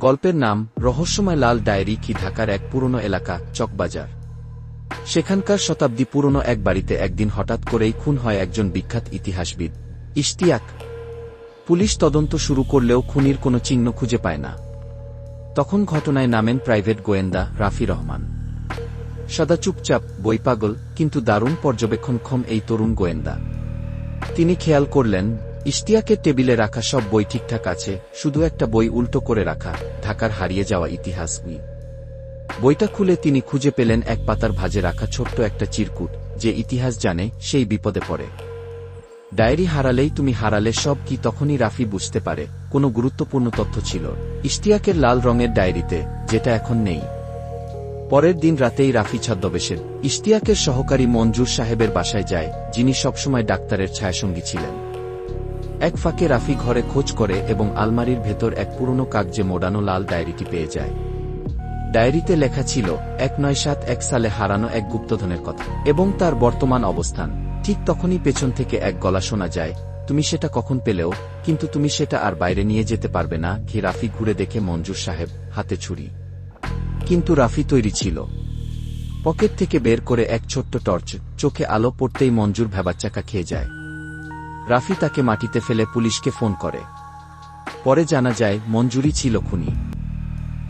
গল্পের নাম রহস্যময় লাল ডায়েরি কি ঢাকার এক পুরনো এলাকা, চকবাজার। সেখানকার শতাব্দী পুরনো এক বাড়িতে একদিন হঠাৎ করেই খুন হয় একজন বিখ্যাত ইতিহাসবিদ, ইশতিয়াক। পুলিশ তদন্ত শুরু করলেও খুনির কোনো চিহ্ন খুঁজে পায় না। তখন ঘটনায় নামেন প্রাইভেট গোয়েন্দা রাফি রহমান। সদা চুপচাপ বই পাগল কিন্তু দারুণ পর্যবেক্ষণক্ষম এই তরুণ গোয়েন্দা। তিনি খেয়াল করলেন ইশতিয়াকের টেবিলে রাখা সব বই ঠিকঠাক আছে, শুধু একটা বই উল্টো করে রাখা, ঢাকার হারিয়ে যাওয়া ইতিহাস বই। বইটা খুলে তিনি খুঁজে পেলেন এক পাতার ভাজে রাখা ছোট্ট একটা চিরকুট, যে ইতিহাস জানে সেই বিপদে পড়ে। ডায়েরি হারালেই তুমি হারালে সব কি তখনই রাফি বুঝতে পারে, কোনো গুরুত্বপূর্ণ তথ্য ছিল। ইশতিয়াকের লাল রঙের ডায়েরিতে, যেটা এখন নেই। পরের দিন রাতেই রাফি ছদ্মবেশের ইশতিয়াকের সহকারী মঞ্জুর সাহেবের বাসায় যায়, যিনি সবসময় ডাক্তারের ছায়াসঙ্গী ছিলেন। এক ফাঁকে রাফি ঘরে খোঁজ করে এবং আলমারির ভেতর এক পুরনো কাগজে মোড়ানো লাল ডায়েরিটি পেয়ে যায়। ডায়েরিতে লেখা ছিল, এক নয় সাত এক সালে হারানো এক গুপ্তধনের কথা। এবং তার বর্তমান অবস্থান। ঠিক তখনই পেছন থেকে এক গলা শোনা যায়, তুমি সেটা কখন পেলেও? কিন্তু তুমি সেটা আর বাইরে নিয়ে যেতে পারবে না। ঘি রাফি ঘুরে দেখে মঞ্জুর সাহেব হাতে ছুরি। কিন্তু রাফি তৈরি ছিল। পকেট থেকে বের করে এক ছোট্ট টর্চ, চোখে আলো পড়তেই মঞ্জুর ভেবাচ্চাকা খেয়ে যায়। রাফি তাকে মাটিতে ফেলে পুলিশকে ফোন করে। পরে জানা যায় মঞ্জুরি ছিল খুনি।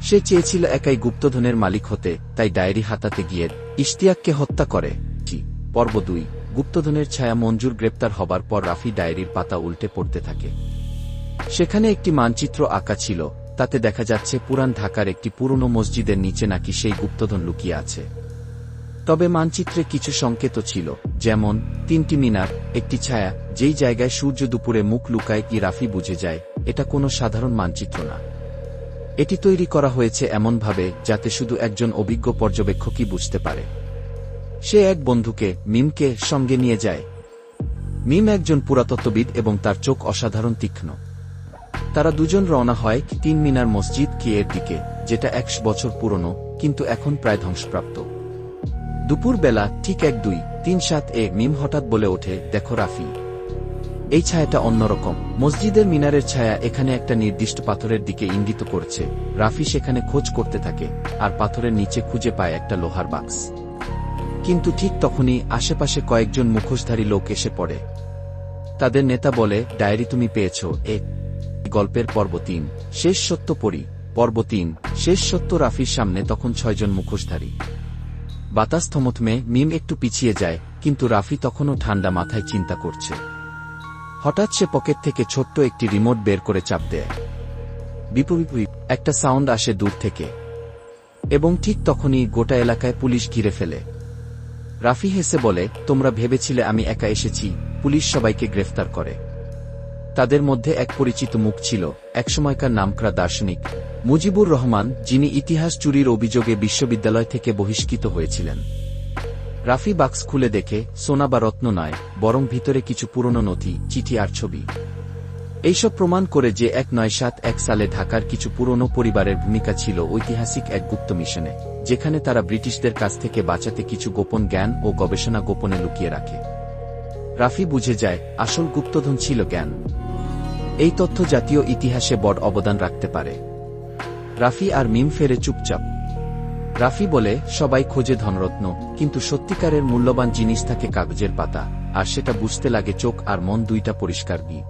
সে চেয়েছিল একাই গুপ্তধনের মালিক হতে, তাই ডায়েরি হাতাতে গিয়ে ইশতিয়াককে হত্যা করে। পর্ব দুই, গুপ্তধনের ছায়া মঞ্জুর গ্রেপ্তার হবার পর রাফি ডায়েরির পাতা উল্টে পড়তে থাকে। সেখানে একটি মানচিত্র আঁকা ছিল, তাতে দেখা যাচ্ছে পুরান ঢাকার একটি পুরনো মসজিদের নিচে নাকি সেই গুপ্তধন লুকিয়ে আছে। তবে মানচিত্রে কিছু সংকেত ছিল। যেমন, তিনটি মিনার, একটি ছায়া, যেই জায়গায় সূর্য দুপুরে মুখ লুকায় কি রাফি বুঝে যায়, এটা কোনো সাধারণ মানচিত্র না। এটি তৈরি করা হয়েছে এমনভাবে যাতে শুধু একজন অভিজ্ঞ পর্যবেক্ষকই বুঝতে পারে। সে এক বন্ধুকে, মিমকে, সঙ্গে নিয়ে যায়। মিম একজন পুরাতত্ত্ববিদ এবং তার চোখ অসাধারণ তীক্ষ্ণ। তারা দুজন রওনা হয় তিন মিনার মসজিদ কি এর দিকে, যেটা একশো বছর পুরনো, কিন্তু এখন প্রায় ধ্বংসপ্রাপ্ত। দুপুর বেলা ঠিক এক দুই তিন সাত এ মিম হঠাৎ বলে ওঠে, দেখো রাফি, এই ছায়াটা অন্যরকম। মসজিদের মিনারের ছায়া এখানে একটা নির্দিষ্ট পাথরের দিকে ইঙ্গিত করছে। রাফি সেখানে খোঁজ করতে থাকে, আর পাথরের নিচে খুঁজে পায় একটা লোহার বাক্স। কিন্তু ঠিক তখনই আশেপাশে কয়েকজন মুখোশধারী লোক এসে পড়ে। তাদের নেতা বলে, ডায়েরি তুমি পেয়েছ, এ গল্পের পর্ব তিন। শেষ সত্য পড়ি, পর্ব তিন। শেষ সত্য রাফির সামনে তখন ছয়জন মুখোশধারী। বাতাস থমথমে মিম একটু পিছিয়ে যায়, কিন্তু রাফি তখনও ঠান্ডা মাথায় চিন্তা করছে। হঠাৎ সে পকেট থেকে ছোট্ট একটি রিমোট বের করে চাপ দেয়। বিপরীত একটা সাউন্ড আসে দূর থেকে। এবং ঠিক তখনই গোটা এলাকায় পুলিশ ঘিরে ফেলে। রাফি হেসে বলে, তোমরা ভেবেছিলে আমি একা এসেছি, পুলিশ সবাইকে গ্রেফতার করে। তাদের মধ্যে এক পরিচিত মুখ ছিল, একসময়কার নামকরা দার্শনিক। মুজিবুর রহমান, যিনি ইতিহাস চুরির অভিযোগে বিশ্ববিদ্যালয় থেকে বহিষ্কৃত হয়েছিলেন। রাফি বাক্স খুলে দেখে, সোনা বা রত্ন নয়, বরং ভিতরে কিছু পুরনো নথি, চিঠি আর ছবি। এইসব প্রমাণ করে যে এক নয় সাত এক সালে ঢাকার কিছু পুরনো পরিবারের ভূমিকা ছিল ঐতিহাসিক এক গুপ্ত মিশনে, যেখানে তারা ব্রিটিশদের কাছ থেকে বাঁচাতে কিছু গোপন জ্ঞান ও গবেষণা গোপনে লুকিয়ে রাখে। রাফি বুঝে যায়, আসল গুপ্তধন ছিল জ্ঞান। এই তথ্য জাতীয় ইতিহাসে বড় অবদান রাখতে পারে। রাফি আর মিম ফেরে চুপচাপ। রাফি বলে, সবাই খোঁজে ধনরত্ন, কিন্তু সত্যিকারের মূল্যবান জিনিস থাকে কাগজের পাতা, আর সেটা বুঝতে লাগে চোখ আর মন দুইটা পরিষ্কার গি